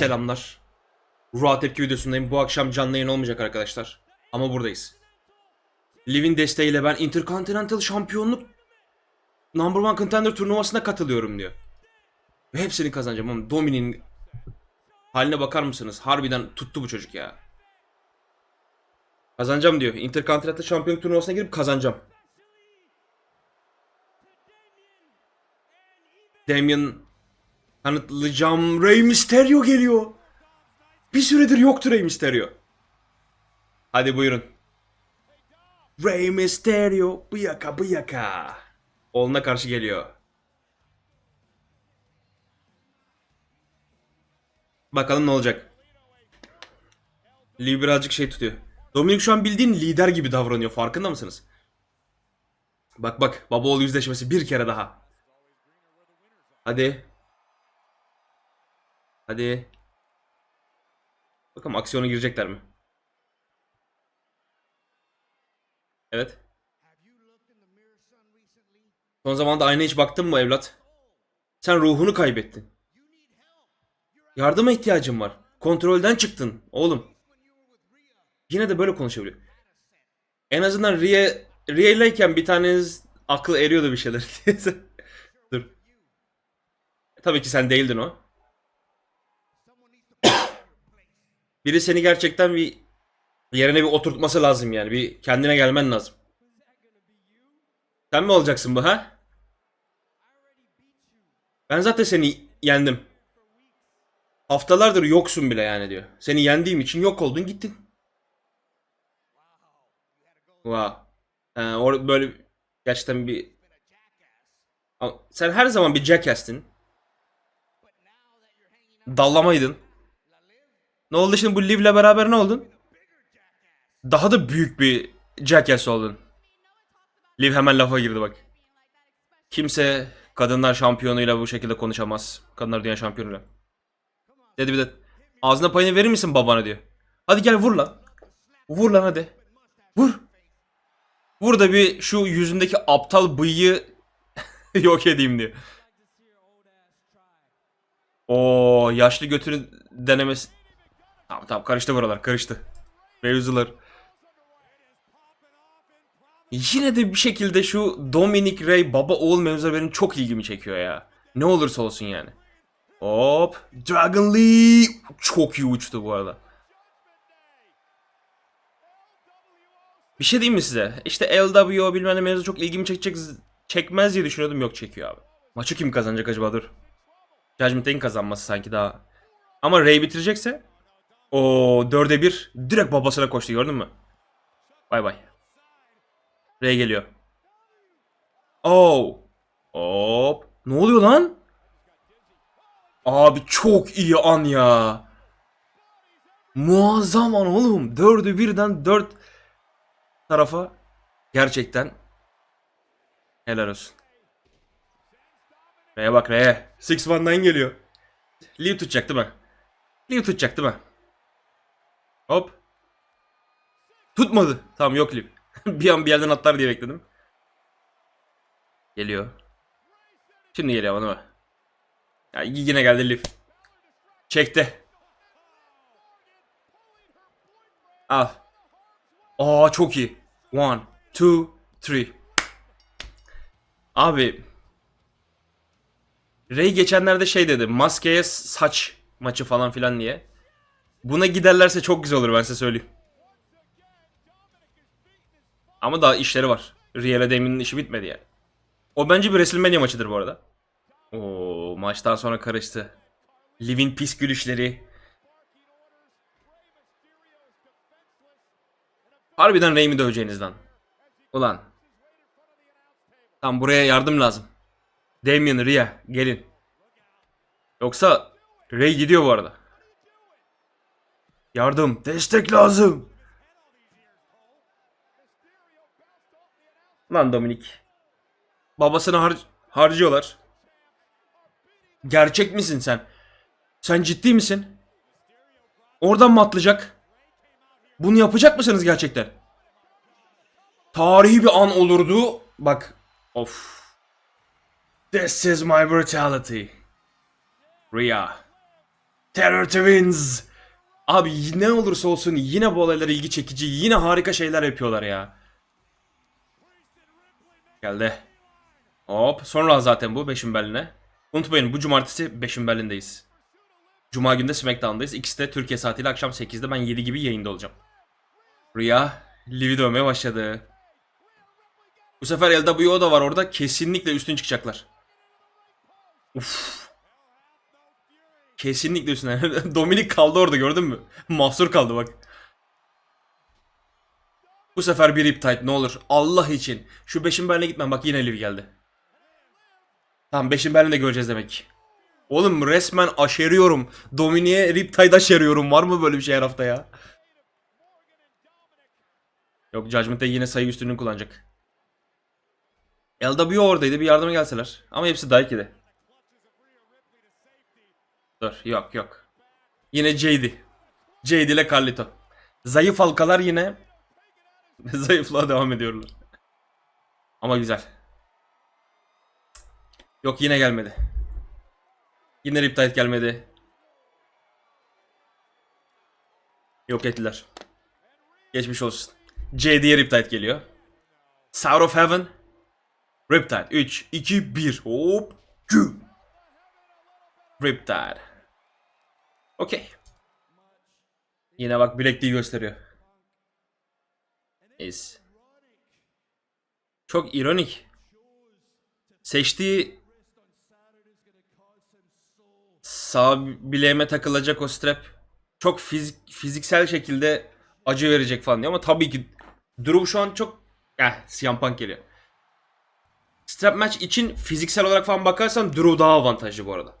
selamlar. Raw tepki videosundayım. Bu akşam canlı yayın olmayacak arkadaşlar. Ama buradayız. Liv'in desteğiyle ben Intercontinental Şampiyonluk Number One Contender turnuvasına katılıyorum diyor. Ve hepsini kazanacağım ama Dominik'in haline bakar mısınız? Harbiden tuttu bu çocuk ya. Kazanacağım diyor. Intercontinental Şampiyonluk turnuvasına girip kazanacağım. Damien kanıtlayacağım. Rey Mysterio geliyor. Bir süredir yoktu Rey Mysterio. Hadi buyurun. Rey Mysterio bıyaka bıyaka. Oğluna karşı geliyor. Bakalım ne olacak. Lee birazcık şey tutuyor. Dominik şu an bildiğin lider gibi davranıyor. Farkında mısınız? Bak bak. Baba oğul yüzleşmesi bir kere daha. Hadi. Hadi. Bakalım aksiyona girecekler mi? Evet. Son zamanda aynaya hiç baktın mı evlat? Sen ruhunu kaybettin. Yardıma ihtiyacın var. Kontrolden çıktın oğlum. Yine de böyle konuşabiliyor. En azından Ria, Ria'ylayken bir taneniz akıl eriyordu bir şeyler. Dur. Tabii ki sen değildin o. Biri seni gerçekten bir yerine bir oturtması lazım yani. Bir kendine gelmen lazım. Sen mi olacaksın bu ha? Ben zaten seni yendim. Haftalardır yoksun bile yani diyor. Seni yendiğim için yok oldun gittin. Wow. Ee, or böyle gerçekten bir... Sen her zaman bir jackass'tin. Dallamaydın. Ne oldu şimdi bu Liv'le beraber ne oldun? Daha da büyük bir jackass oldun. Liv hemen lafa girdi bak. Kimse kadınlar şampiyonuyla bu şekilde konuşamaz. Kadınlar dünya şampiyonuyla. Dedi bir de ağzına payını verir misin babana diyor. Hadi gel vur lan. Vur lan hadi. Vur. Vur da bir şu yüzündeki aptal bıyığı yok edeyim diyor. O yaşlı götünü denemesi. Tamam tamam karıştı buralar karıştı. Mevzular. Yine de bir şekilde şu Dominic Ray baba oğul mevzuları benim çok ilgimi çekiyor ya. Ne olursa olsun yani. Hop. Dragon Lee. Çok iyi uçtu bu arada. Bir şey diyeyim mi size? İşte LWO bilmem ne mevzu çok ilgimi çekecek çekmez diye düşünüyordum. Yok çekiyor abi. Maçı kim kazanacak acaba dur. Judgment Day'in kazanması sanki daha. Ama Ray bitirecekse o 4'e 1 direkt babasına koştu gördün mü? Bay bay. Ray geliyor. Oh. Hop. Ne oluyor lan? Abi çok iyi an ya. Muazzam an oğlum. Dördü birden dört tarafa gerçekten helal olsun. R'ye bak R'ye. 619 geliyor. Liv tutacak değil mi? Liv tutacak değil mi? Hop. Tutmadı. Tamam yok Liv. bir an bir yerden atlar diye bekledim. Geliyor. Şimdi geliyor bana mı? Ya yine geldi Liv. Çekti. Al. Aa çok iyi. One, two, three. Abi. Ray geçenlerde şey dedi. Maskeye saç maçı falan filan diye. Buna giderlerse çok güzel olur ben size söyleyeyim. Ama daha işleri var. Rhea Damon'ın işi bitmedi yani. O bence bir WrestleMania maçıdır bu arada. Oo maçtan sonra karıştı. Liv'in pis gülüşleri. Harbiden Rey mi döveceğiniz lan? Ulan. Tam buraya yardım lazım. Damien, Rhea gelin. Yoksa Rey gidiyor bu arada. Yardım, destek lazım. Lan Dominik. Babasını har harcıyorlar. Gerçek misin sen? Sen ciddi misin? Oradan mı atlayacak? Bunu yapacak mısınız gerçekten? Tarihi bir an olurdu. Bak. Of. This is my brutality. Rhea. Terror Twins. Abi ne olursa olsun yine bu olaylar ilgi çekici. Yine harika şeyler yapıyorlar ya. Geldi. Hop. Sonra zaten bu Beşin Berlin'e. Unutmayın bu cumartesi Beşin Berlin'deyiz. Cuma günde SmackDown'dayız. İkisi de Türkiye saatiyle akşam 8'de ben 7 gibi yayında olacağım. Rhea, Liv'i dövmeye başladı. Bu sefer LWO da var orada. Kesinlikle üstün çıkacaklar. Uf. Kesinlikle üstüne. Dominik kaldı orada gördün mü? Mahsur kaldı bak. Bu sefer bir Riptide ne olur. Allah için. Şu Beşin Berlin'e gitmem. Bak yine Liv geldi. Tamam Beşin Berlin'de göreceğiz demek. Oğlum resmen aşeriyorum. Dominik'e Riptide aşeriyorum. Var mı böyle bir şey her hafta ya? Yok Judgment Day yine sayı üstünlüğünü kullanacak. LW oradaydı bir yardıma gelseler. Ama hepsi Daiki'de. Dur yok yok. Yine JD. JD ile Carlito. Zayıf halkalar yine zayıflığa devam ediyorlar. Ama güzel. Yok yine gelmedi. Yine Riptide gelmedi. Yok ettiler. Geçmiş olsun. JD'ye Riptide geliyor. Sour of Heaven. Riptide. 3, 2, 1. Hop. Riptide. Okey. Yine bak bilekliği gösteriyor. Is. Çok ironik. Seçtiği sağ bileğime takılacak o strap çok fizik, fiziksel şekilde acı verecek falan diyor ama tabii ki Drew şu an çok eh CM Punk geliyor. Strap match için fiziksel olarak falan bakarsan Drew daha avantajlı bu arada.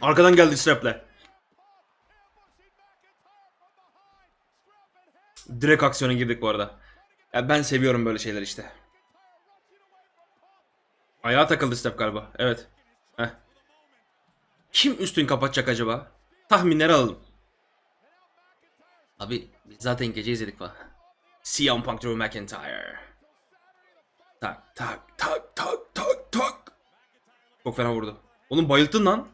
Arkadan geldi strap'le. Direkt aksiyona girdik bu arada. Ya ben seviyorum böyle şeyler işte. Ayağa takıldı step galiba. Evet. Heh. Kim üstün kapatacak acaba? Tahminleri alalım. Abi biz zaten gece izledik falan. CM Punk Drew McIntyre. Tak tak tak tak tak tak. Çok fena vurdu. Oğlum bayılttın lan.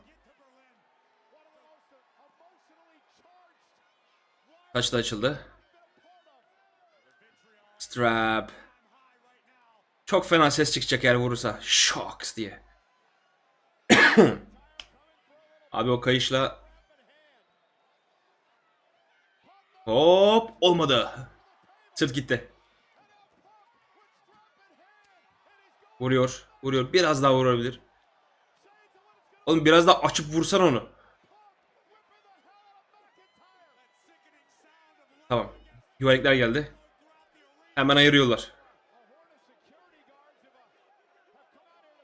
Kaçta açıldı? Strap. Çok fena ses çıkacak eğer vurursa. Shocks diye. Abi o kayışla Hop olmadı. Sırt gitti. Vuruyor. Vuruyor. Biraz daha vurabilir. Oğlum biraz daha açıp vursan onu. Tamam. Güvenlikler geldi. Hemen ayırıyorlar.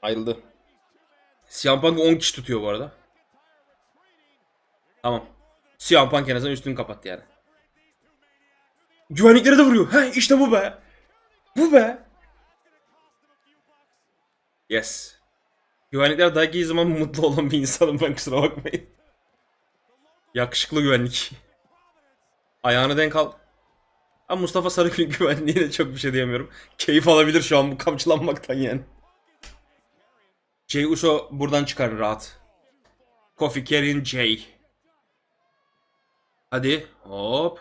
Ayrıldı. Punk 10 kişi tutuyor bu arada. Tamam. Punk en azından üstünü kapattı yani. Güvenliklere de vuruyor. He işte bu be. Bu be. Yes. Güvenlikler dayak yediği zaman mutlu olan bir insanım ben kusura bakmayın. Yakışıklı güvenlik. Ayağını denk al. Ama Mustafa Sarıgül güvenliğine çok bir şey diyemiyorum. Keyif alabilir şu an bu kamçılanmaktan yani. Jey Uso buradan çıkar rahat. Kofi Kerin Jey. Hadi hop.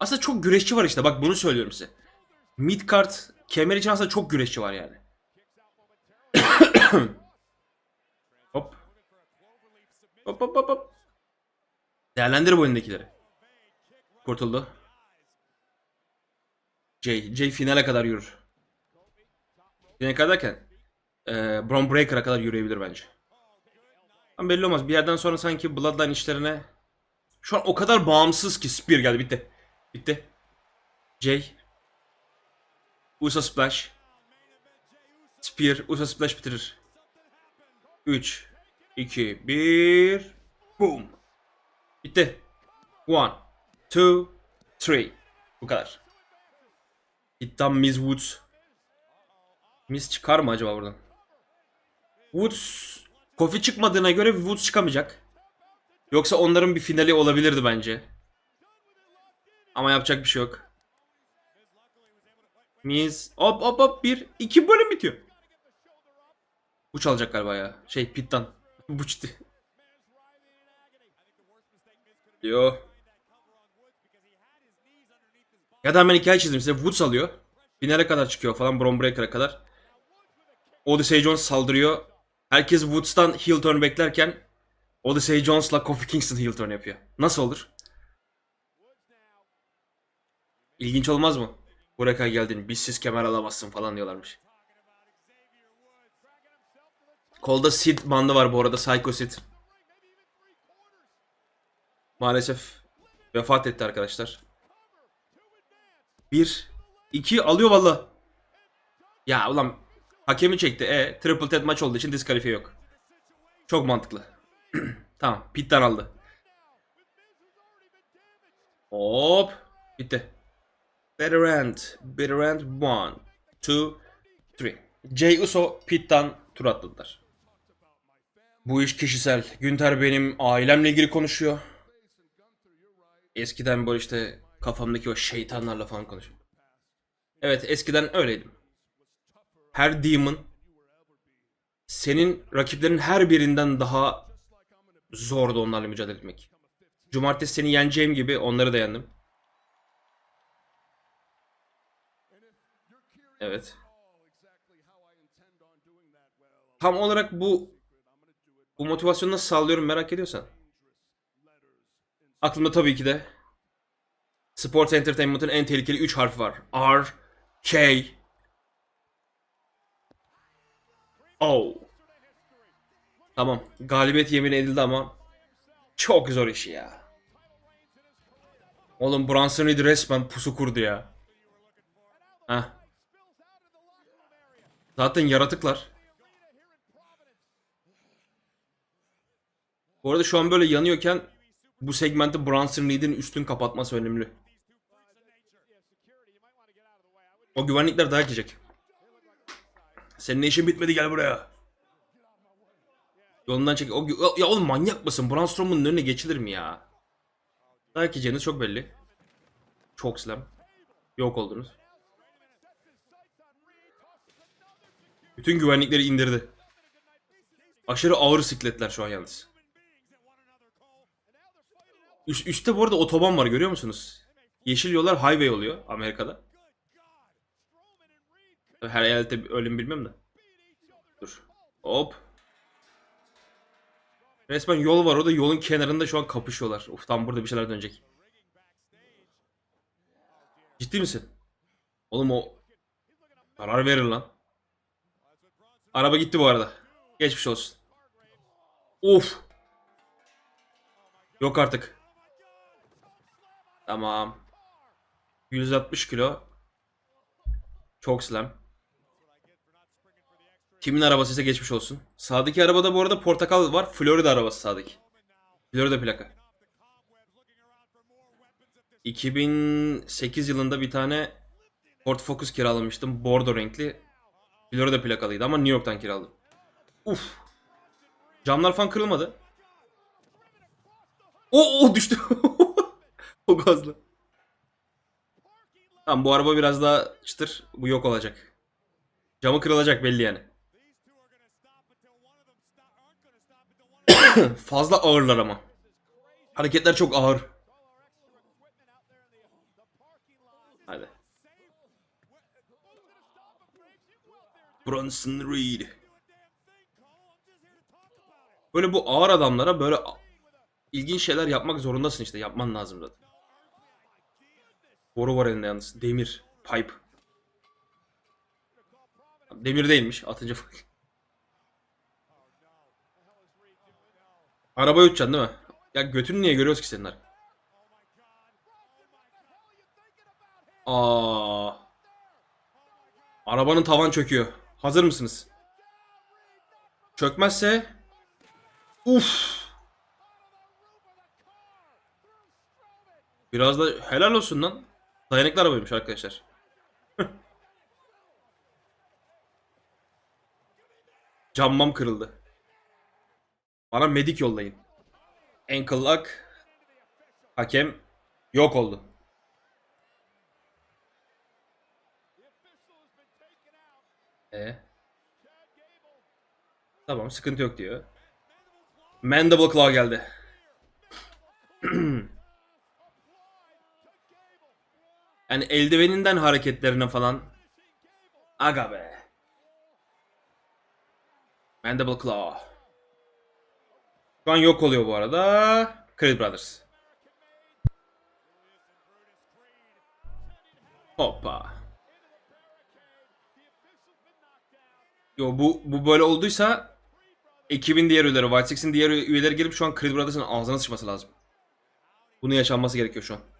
Aslında çok güreşçi var işte bak bunu söylüyorum size. Midcard kemer için aslında çok güreşçi var yani. hop. Hop hop hop hop. Değerlendir bu elindekileri. Kurtuldu. Jay, Jay finale kadar yürür. Finale kadar derken e, Braun Breaker'a kadar yürüyebilir bence. Ama belli olmaz. Bir yerden sonra sanki Bloodline işlerine şu an o kadar bağımsız ki Spear geldi bitti. Bitti. Jay. Uso Splash. Spear. Uso Splash bitirir. 3 2 1 Boom. Bitti. 1 2 3 Bu kadar. İddiam Miss Woods. Miss çıkar mı acaba buradan? Woods Kofi çıkmadığına göre Woods çıkamayacak. Yoksa onların bir finali olabilirdi bence. Ama yapacak bir şey yok. Miz hop hop hop bir iki bölüm bitiyor. Buç alacak galiba ya. Şey Pittan. Buç di- Yo. Ya da hemen hikaye çizdim size. Woods alıyor. Finale kadar çıkıyor falan. Bron Breaker'a kadar. Odyssey Jones saldırıyor. Herkes Woods'tan heel turn beklerken Odyssey Jones'la Kofi Kingston heel turn yapıyor. Nasıl olur? İlginç olmaz mı? Buraya kadar geldin bizsiz kemer alamazsın falan diyorlarmış. Kolda Sid bandı var bu arada Psycho Sid. Maalesef vefat etti arkadaşlar. Bir, iki alıyor valla. Ya ulan hakemi çekti. E triple threat maç olduğu için diskalifiye yok. Çok mantıklı. tamam Pit'ten aldı. Hop bitti. Better end. Better end. One, two, three. Jey Uso Pit'ten tur atladılar. Bu iş kişisel. Günter benim ailemle ilgili konuşuyor. Eskiden böyle işte kafamdaki o şeytanlarla falan konuşuyor. Evet eskiden öyleydim. Her demon senin rakiplerin her birinden daha zordu onlarla mücadele etmek. Cumartesi seni yeneceğim gibi onları da yendim. Evet. Tam olarak bu bu motivasyonu nasıl sağlıyorum merak ediyorsan. Aklımda tabii ki de Sports Entertainment'ın en tehlikeli 3 harfi var. R, K, O. Tamam. Galibiyet yemin edildi ama çok zor işi ya. Oğlum Bronson Reed resmen pusu kurdu ya. Heh. Zaten yaratıklar. Bu arada şu an böyle yanıyorken bu segmenti Bronson Reed'in üstün kapatması önemli. O güvenlikler dayak yiyecek. Senin işin bitmedi gel buraya. Yolundan çek. O, ya oğlum manyak mısın? Braun Strowman'ın önüne geçilir mi ya? Dayak yiyeceğiniz çok belli. Çok slam. Yok oldunuz. Bütün güvenlikleri indirdi. Aşırı ağır sikletler şu an yalnız. Üst, üstte bu arada otoban var görüyor musunuz? Yeşil yollar highway oluyor Amerika'da. Her eyalette öyle mi bilmem de. Dur. Hop. Resmen yol var orada yolun kenarında şu an kapışıyorlar. Uf tam burada bir şeyler dönecek. Ciddi misin? Oğlum o karar verir lan. Araba gitti bu arada. Geçmiş olsun. Of. Yok artık. Tamam. 160 kilo. Çok slam. Kimin arabası ise geçmiş olsun. Sağdaki arabada bu arada portakal var. Florida arabası sağdaki. Florida plaka. 2008 yılında bir tane Ford Focus kiralamıştım. Bordo renkli. Florida plakalıydı ama New York'tan kiraladım. Uf. Camlar falan kırılmadı. O o düştü. o gazlı. Tamam bu araba biraz daha çıtır. Bu yok olacak. Camı kırılacak belli yani. Fazla ağırlar ama. Hareketler çok ağır. Hadi. Bronson Reed. Böyle bu ağır adamlara böyle ilginç şeyler yapmak zorundasın işte. Yapman lazım zaten. Boru var elinde yalnız. Demir. Pipe. Demir değilmiş. Atınca fark. Arabaya uçacaksın değil mi? Ya götünü niye görüyoruz ki senin? Aa. Arabanın tavan çöküyor. Hazır mısınız? Çökmezse Uf. Biraz da helal olsun lan. Dayanıklı arabaymış arkadaşlar. Cammam kırıldı. Bana medik yollayın. Ankle lock. Hakem yok oldu. E. Tamam sıkıntı yok diyor. Mandible Claw geldi. Yani eldiveninden hareketlerine falan. Aga be. Mandible Claw. Şu an yok oluyor bu arada. Creed Brothers. Hoppa. Yo bu bu böyle olduysa ekibin diğer üyeleri, White Six'in diğer üyeleri gelip şu an Creed Brothers'ın ağzına sıçması lazım. Bunu yaşanması gerekiyor şu an.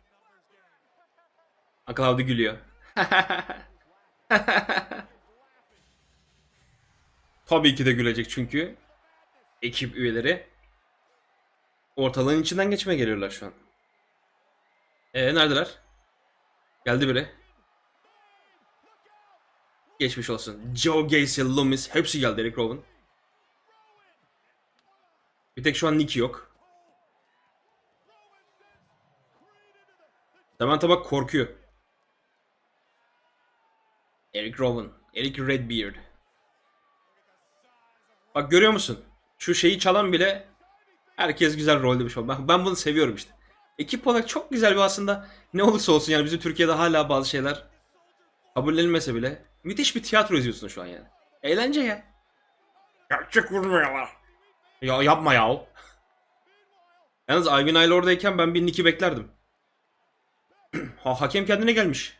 Avdi gülüyor. Tabii ki de gülecek çünkü ekip üyeleri ortalığın içinden geçmeye geliyorlar şu an. Ee neredeler? Geldi biri. Geçmiş olsun. Joe Gacy, Loomis hepsi geldi Eric Rowan. Bir tek şu an Nicky yok. Samantha bak korkuyor. Eric Rowan, Eric Redbeard. Bak görüyor musun? Şu şeyi çalan bile herkes güzel rol demiş. Ben, ben bunu seviyorum işte. Ekip olarak çok güzel bir aslında ne olursa olsun yani bizim Türkiye'de hala bazı şeyler kabullenilmese bile müthiş bir tiyatro izliyorsun şu an yani. Eğlence ya. Gerçek vurmuyorlar. Ya yapma ya. Yalnız Ivy Nile oradayken ben bir Nick'i beklerdim. ha, hakem kendine gelmiş.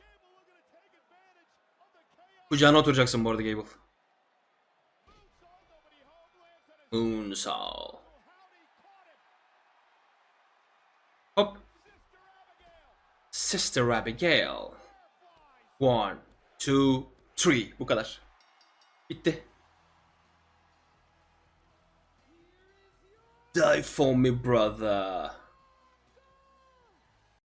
Kucağına oturacaksın bu arada Gable. Moonsaw. Hop. Sister Abigail. One, two, three. Bu kadar. Bitti. Die for me brother.